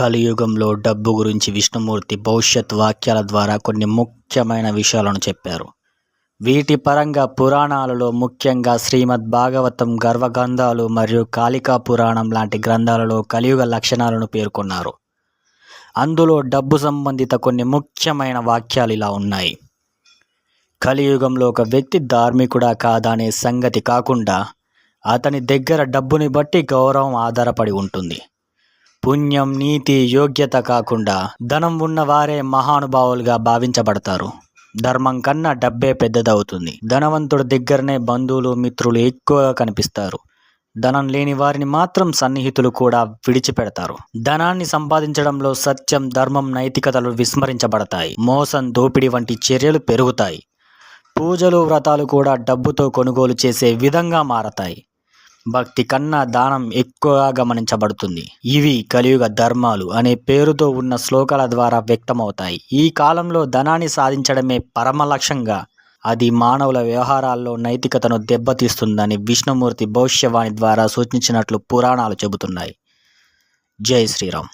కలియుగంలో డబ్బు గురించి విష్ణుమూర్తి భవిష్యత్ వాక్యాల ద్వారా కొన్ని ముఖ్యమైన విషయాలను చెప్పారు. వీటి పరంగా పురాణాలలో ముఖ్యంగా శ్రీమద్ భాగవతం గర్వగ్రంథాలు మరియు కాళికా పురాణం లాంటి గ్రంథాలలో కలియుగ లక్షణాలను పేర్కొన్నారు. అందులో డబ్బు సంబంధిత కొన్ని ముఖ్యమైన వాక్యాలు ఇలా ఉన్నాయి. కలియుగంలో ఒక వ్యక్తి ధార్మికుడా కాదా అనే సంగతి కాకుండా అతని దగ్గర డబ్బుని బట్టి గౌరవం ఆధారపడి ఉంటుంది. పుణ్యం నీతి యోగ్యత కాకుండా ధనం ఉన్నవారే మహానుభావులుగా భావించబడతారు. ధర్మం కన్నా డబ్బే పెద్దదవుతుంది. ధనవంతుడి దగ్గరనే బంధువులు మిత్రులు ఎక్కువగా కనిపిస్తారు. ధనం లేని వారిని మాత్రం సన్నిహితులు కూడా విడిచిపెడతారు. ధనాన్ని సంపాదించడంలో సత్యం ధర్మం నైతికతలు విస్మరించబడతాయి. మోసం దోపిడీ వంటి చర్యలు పెరుగుతాయి. పూజలు వ్రతాలు కూడా డబ్బుతో కొనుగోలు చేసే విధంగా మారతాయి. భక్తి కన్నా దానం ఎక్కువగా గమనించబడుతుంది. ఇవి కలియుగ ధర్మాలు అనే పేరుతో ఉన్న శ్లోకాల ద్వారా వ్యక్తమవుతాయి. ఈ కాలంలో ధనాన్ని సాధించడమే పరమ లక్ష్యంగా అది మానవుల వ్యవహారాల్లో నైతికతను దెబ్బతీస్తుందని విష్ణుమూర్తి భవిష్యవాణి ద్వారా సూచించినట్లు పురాణాలు చెబుతున్నాయి. జై శ్రీరామ్.